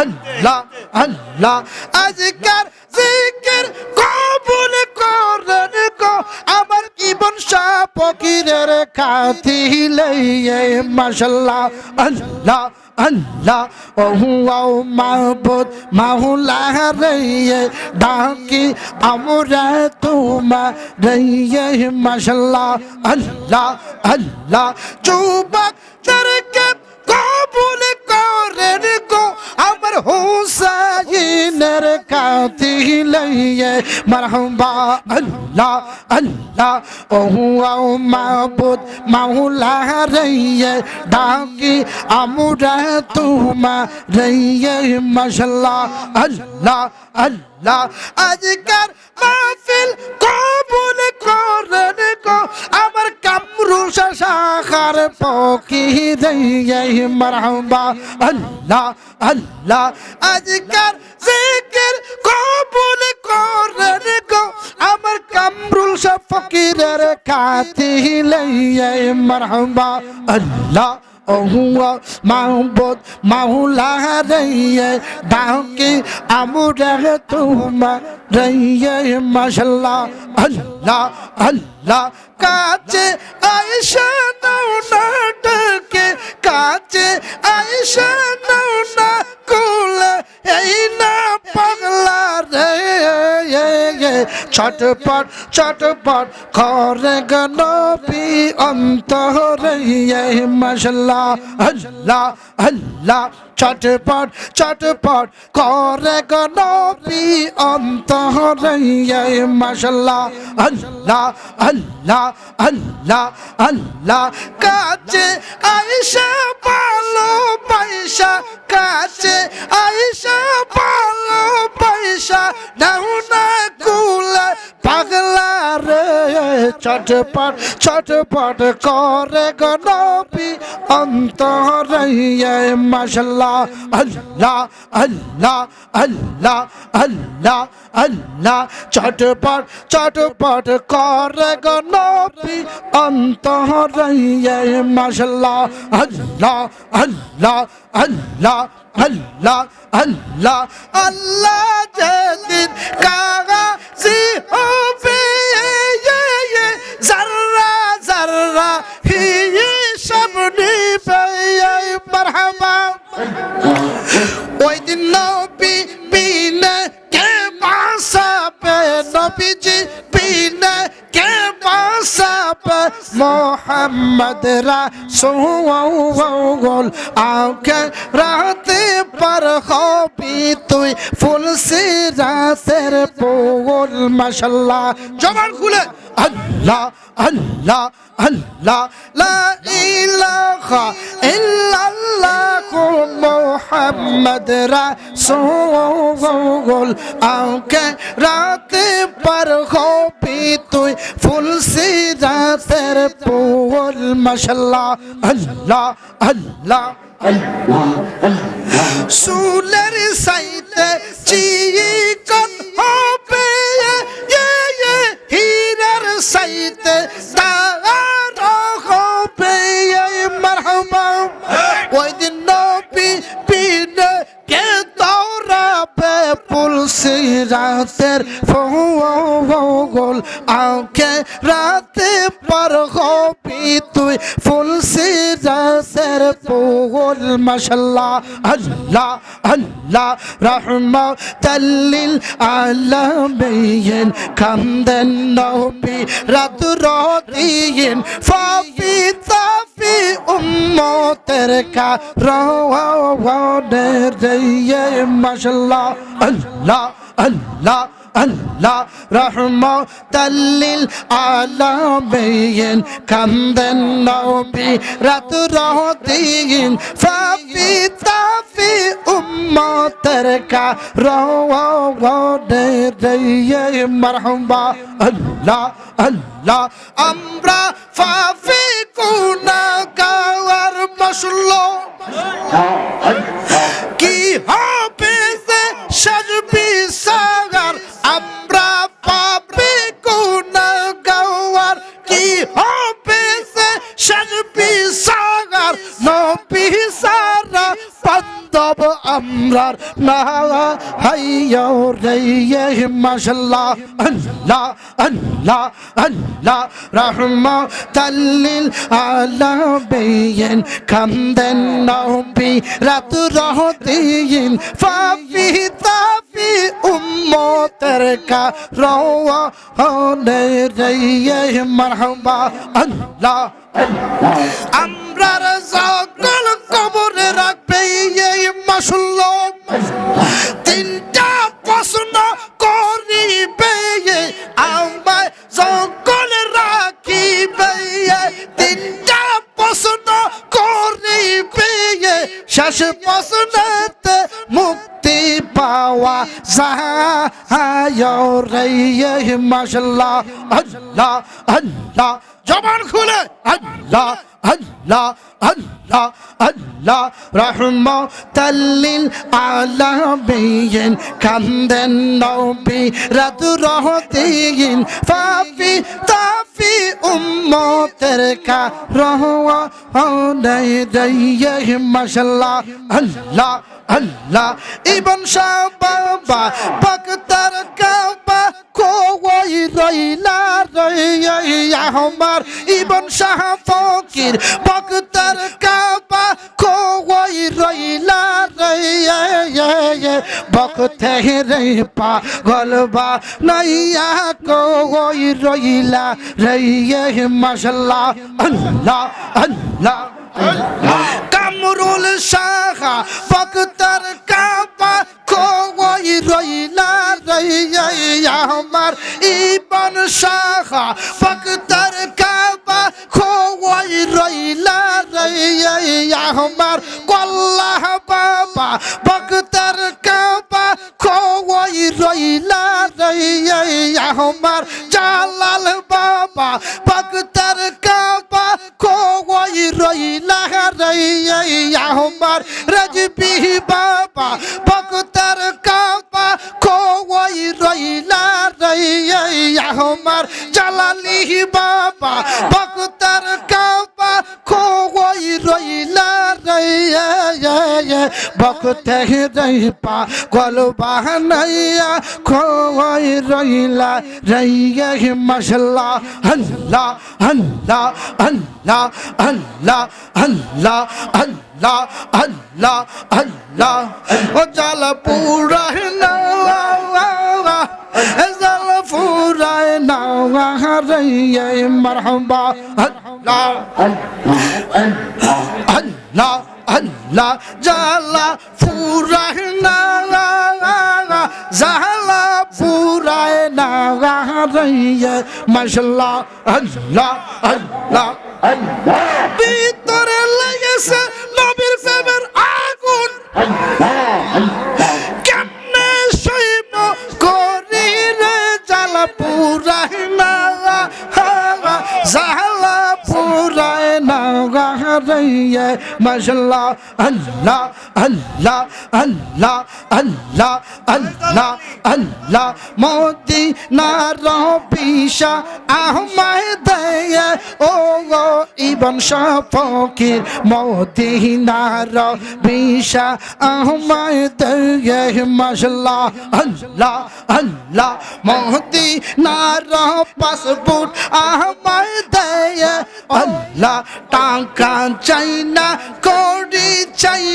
আল্লাহ আল্লাহ, আজকার জিকির কবুল করেন গো। আমার জীবন সাপকিরের খাতি লইয়ে, মাশাল্লাহ, আল্লাহ আল্লাহ ওহু আও মাহবুদ মাহুলা রইয়ে, ডাকি আমরা তোমা রইয়ে, মাশাল্লাহ, আল্লাহ আল্লাহ। চুবক তরকে কবুল হুসাইনের কাতি লইয়ে মারহাবা আল্লাহ আল্লাহ ওহু আও মাহবুদ মাওলা রইয়ে ডাকি আমরা তুমা রইয়ে মাশাল্লাহ আল্লাহ আল্লাহ আজকার মাহফিল কবুল করেন গো আমার কামরু শাখার পকি রইয়ে মারহাবা। আল্লাহ আল্লাহ, আজকার জিকির কবুল করেন গো। আমার কামরুল শাহ ফকিরের কাতি লইয়ে মারহাবা। আল্লাহ ওহুয়া মাহবুদ মাহুলা রইয়ে ডাকি আমরা তুমা রইয়ে মাশাল্লাহ আল্লাহ আল্লাহ কাছে আয়সা নাও নাটকে কাছে আয়সা নাও না কুলে ছটপট ছটপট করে গনবি অন্তরে মশলা আল্লাহ আল্লাহ। ছটপট ছটপট করে গনবি অন্তরে মশলা আল্লাহ আল্লাহ আল্লাহ আল্লাহ। কাছে আয়সা পালো পয়সা, কাছে আয়সা পালো পয়সা দাও না কুলা পাগলা রে, ছটপট ছটপট করে গনবি অন্তরে মাশাল্লাহ, আল্লাহ আল্লাহ আল্লাহ আল্লাহ আল্লাহ। চটপট চটপট করে গনবি অন্তরে মাশাল্লাহ, আল্লাহ আল্লাহ আল্লাহ। আল্লাহ আল্লাহ আল্লাহ যেদিন কাগাজি হবে জাররা মোহাম্মদ রাসূল আকে রাতে পর হবি। তুই ফুল সিরাতের পোল, মাশাল্লাহ। জবান খুলে। আল্লাহ আল্লাহ আল্লাহ। লা ইলাহা ইল্লাল্লাহ মুহাম্মদ রাসূল আকে রাতে पर হবি তুই ফুল সিরাতের পোল, মাশাল্লাহ। আল্লাহ আল্লাহ। সুলের সাইতে চিকন হবে হীরার সাইতে তার দৌড়াবে পুলসি রাতের ফোগল আঁকে রাতে পার হবি তুই। ফুলসি রাতের পোগল মাশাল্লাহ, আল্লাহ আল্লাহ রহমতাল্লিল আলামিন। কান্দেন নবী, রাত রদিন তাফি উম্মতের কারওয়ানের রে মাশাল্লাহ আল্লাহ আল্লাহ। আল্লাহ রহমতাল্লিল আলামিন কান্দেন নবী রাত রহদিন ফাফি তাফি উম্মতের কা রওয়ানে রে মারহাবা। আল্লাহ আল্লাহ আমরা ফাফি কুনা গাওয়ার মশলো কি হবে সে সাজবি আমরার না হাইয়া রে মাশাল্লাহ আল্লাহ আল্লাহ আল্লাহ রহমাতাল্লিল আলামিন কান্দেন নবী রাত রহতিন ফাফি তাফি উম্মতের কা রওয়া হনে রে মারহাবা আল্লাহ আমরার সকল কবরে রাখবে এই মাসুল্লাহ তিনটা প্রশ্ন করিবে আমায় জঙ্গল রাখিবে তিনটা প্রশ্ন করিবে শেষ প্রশ্নতে মাসাল্লাহ আল্লাহ আল্লাহ জবান খুলে আল্লাহ আল্লাহ আল্লাহ আল্লাহ রহমতাল্লিল আলামিন কান্দেন নবী রাত রহতিন ফাফি তাফি উম্মতের কা রহওয়া হনাই রাইয়ে মাশাল্লাহ আল্লাহ আল্লাহ ইবন শাহ বাবা বক্তার কাবা কোই রইলা রইয়া আমার ইবন শাহ ফকির বক্তার বক্তে রে পা গলবা নাইয়া কোই রইলা রইয়া মাশাল্লাহ, আল্লাহ আল্লাহ কামরুল শাহ বক্তার কাবা কোই রইলা রইয়া আমার ইবন শাহ বক্তার কাবা কোই রইলা রইয়া আমার কল্লাহ বাবা বক্তার বা খোয়াই রইলা রইয়াই আমার জালাল বাবা ভক্তর কাবা খোয়াই রইলা রইয়াই আমার রজবি বাবা ভক্তর কাবা খোয়াই রইলা আমার জালালি বাবা, ভক্তার কাবা খোই রইলা রইয়া ভক্ত রইপা গল বাহানাইয়া খোই রইলা রইয়া মশলা হল্লা হল্লা হল্লা হল্লা হল্লা হল্লা হল্লা। আল্লাহ আল্লাহ আল্লাহ। ও জাল পুরা না জাল পুরা না রে মারহাবা। আল্লাহ আল্লাহ আল্লাহ জালা ফুরায় না জালা ফুরায় না রে মাশাল্লাহ আল্লাহ। আল্লাহ। ভিতরে লেগেছে নবীর প্রেমের আগুন। রে মাশাল্লাহ আল্লাহ আল্লাহ আল্লাহ আল্লাহ আল্লাহ আল্লাহ। মোদি না রবিশা আহমদ ও গো ইবন শাহ ফকির মোদি না রবিশা আহমদ মাশাল্লাহ আল্লাহ আল্লাহ। মোদি না পাসপোর্ট আহমদ আল্লাহ, টাকা চাই না করি চাই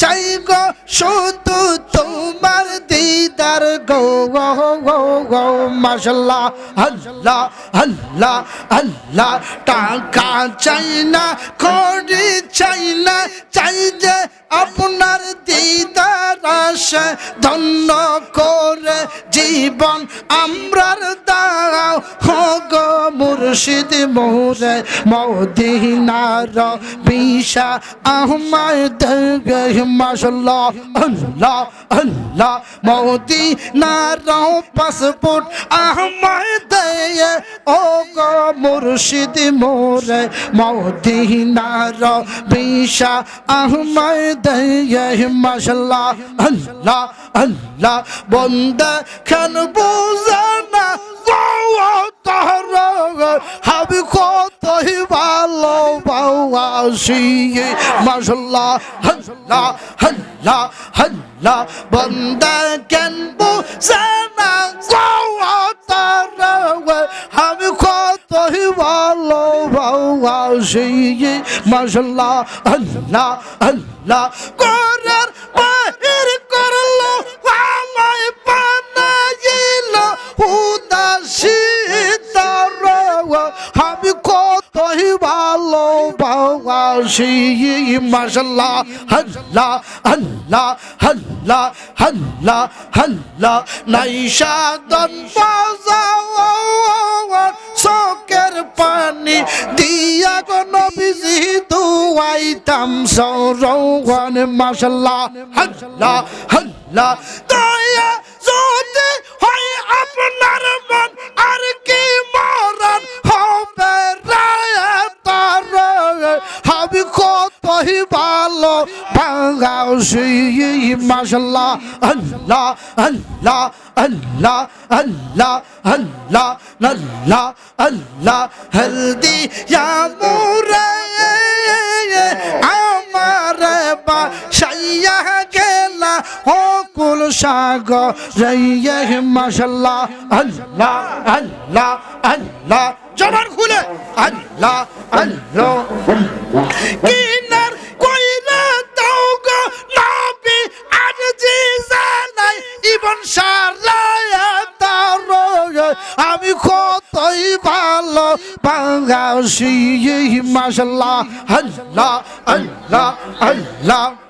চাই গো শুধু তোমার দিদার গো গো গো গো, মাশাল্লাহ আল্লাহ আল্লাহ আল্লাহ টাকা চাই না করি চাই না, চাই যে আপনার দিদার আসে, ধন্য করে জীবন আমরার দাও। হগো মুর্শিদ মোরে মদিনার বিশা আহমদ মাশাল্লাহ, আল্লাহ আল্লাহ। মদিনার পাসপোর্ট আহমদ ও গো মুর্শিদ মোরে। মদিনার বিশা আহমদ মাশাল্লাহ, আল্লাহ আল্লাহ। বন্দা খান বোঝানা ভালোবাসি মাশাল্লাহ হল্লা হল্লা হল্লা বন্দা কেন বুঝে না তারা আমি কতই ভালোবাসি মাশাল্লাহ আল্লাহ আল্লাহ ভালোবাসি মাশাল্লাহ আল্লাহ আল্লাহ আল্লাহ আল্লাহ আল্লাহ নাইশা দন বাজাও চোখের পানি দিয়া গো নবীজি দুয়াইতাম সৌরওয়ান মাশাল্লাহ আল্লাহ আল্লাহ দয়া যদি হয় আপনার মন আর কি মরণ হবে রায় তার আমি কতই ভালো বাঙাসি মাশাল্লাহ। আল্লাহ আল্লাহ আল্লাহ আল্লাহ আল্লাহ আল্লাহ আল্লাহ। হলদি মুরে আমার বা সাইয়া গেলা। ও কুল সাগর রে মাশাল্লাহ, আল্লাহ আল্লাহ আল্লাহ। জবান খুলে, আল্লাহ আল্লাহ। কিনার কইরা দাও গো নবী আজ জি জানাই ইবন সারায়া তার আমি কতই ভালো বাঙাসি মাশাল্লাহ, আল্লাহ আল্লাহ আল্লাহ।